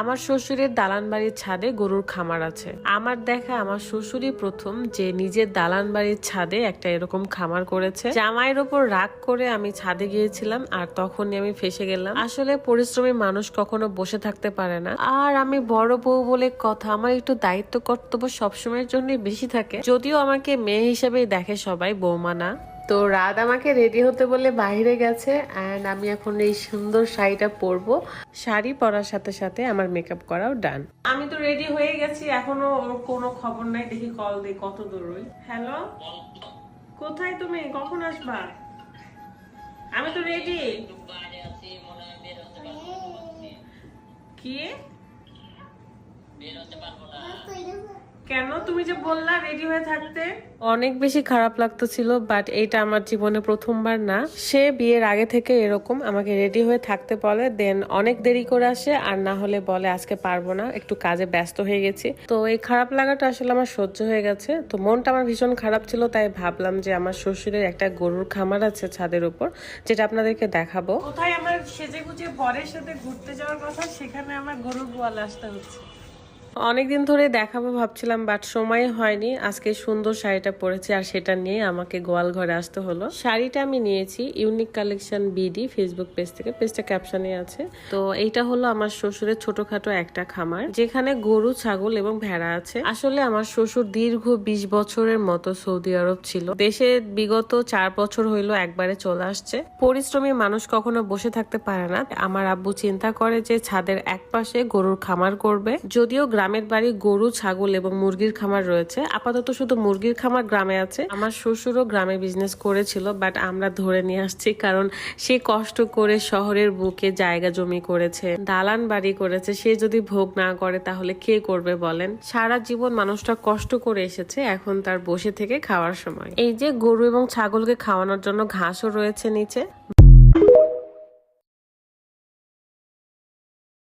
আমার শ্বশুরের দালান বাড়ির ছাদে গরুর খামার আছে। আমার দেখা আমার শ্বশুরই প্রথম যে নিজের দালান বাড়ির ছাদে একটা এরকম খামার করেছে। জামাইয়ের ওপর রাগ করে আমি ছাদে গিয়েছিলাম আর তখনই আমি ফেসে গেলাম। আসলে পরিশ্রমী মানুষ কখনো বসে থাকতে পারে না। আর আমি বড় বউ বলে কথা, আমার একটু দায়িত্ব কর্তব্য সবসময়ের জন্য বেশি থাকে। যদিও আমাকে মেয়ে হিসেবেই দেখে সবাই বৌমা না। তো রাত আমাকে রেডি হতে বলে বাইরে গেছে অ্যান্ড আমি এখন এই সুন্দর শাড়িটা পরবো। শাড়ি পরার সাথে সাথে আমার মেকআপ করাও ডান আমি তো রেডি হয়ে গেছি এখনও ওর কোনো খবর নাই দেখি কল দিই কত দূর ওই। হ্যালো কোথায় তুমি? কখন আসবা? আমি তো রেডি। কি? বের পারব না। কেন? তুমি যে বললা রেডি হয়ে থাকতে। অনেক বেশি খারাপ লাগতেছিল বাট এইটা আমার জীবনে প্রথমবার না। সে বিয়ের আগে থেকে এরকম আমাকে রেডি হয়ে থাকতে বলে দেন অনেক দেরি করে আসে আর না হলে বলে আজকে পারব না একটু কাজে ব্যস্ত হয়ে গেছি। তো এই খারাপ লাগাটা আসলে আমার সহ্য হয়ে গেছে। তো মনটা আমার ভীষণ খারাপ ছিল তাই ভাবলাম যে আমার শ্বশুরের একটা গরুর খামার আছে ছাদের উপর যেটা আপনাদেরকে দেখাবো। কোথায় আমার সেজে গুজে বরের সাথে ঘুরতে যাওয়ার কথা সেখানে আমার গরুর গোয়াল আসতে হচ্ছে। অনেকদিন ধরে দেখাবো ভাবছিলাম বাট সময় হয়নি। আজকে সুন্দর শাড়িটা পরেছি আর সেটা নিয়ে আমাকে গোয়াল ঘরে আসতে হলো। শাড়িটা আমি নিয়েছি unique collection BD Facebook page থেকে। পেজটা ক্যাপশনে আছে। তো এইটা হলো আমার শ্বশুরের ছোটখাটো একটা খামার, যেখানে গরু, ছাগল এবং ভেড়া আছে। আসলে আমার শ্বশুর দীর্ঘ বিশ বছরের মতো সৌদি আরব ছিল। দেশে বিগত চার বছর হইল একবারে চলে আসছে। পরিশ্রমী মানুষ কখনো বসে থাকতে পারে না। আমার আব্বু চিন্তা করে যে ছাদের এক পাশে গরুর খামার করবে। যদিও গ্রামের বাড়ি গরু, ছাগল এবং মুরগির খামার রয়েছে। আপাতত শুধু মুরগির খামার গ্রামে আছে। আমার শ্বশুরও গ্রামে বিজনেস করেছিল বাট আমরা ধরে নিয়ে আসছি কারণ সে কষ্ট করে শহরের বুকে জায়গা জমি করেছে, দালান বাড়ি করেছে। সে যদি ভোগ না করে তাহলে কে করবে বলেন? সারা জীবন মানুষটা কষ্ট করে এসেছে, এখন তার বসে থেকে খাওয়ার সময়। এই যে গরু এবং ছাগলকে খাওয়ানোর জন্য ঘাসও রয়েছে নিচে।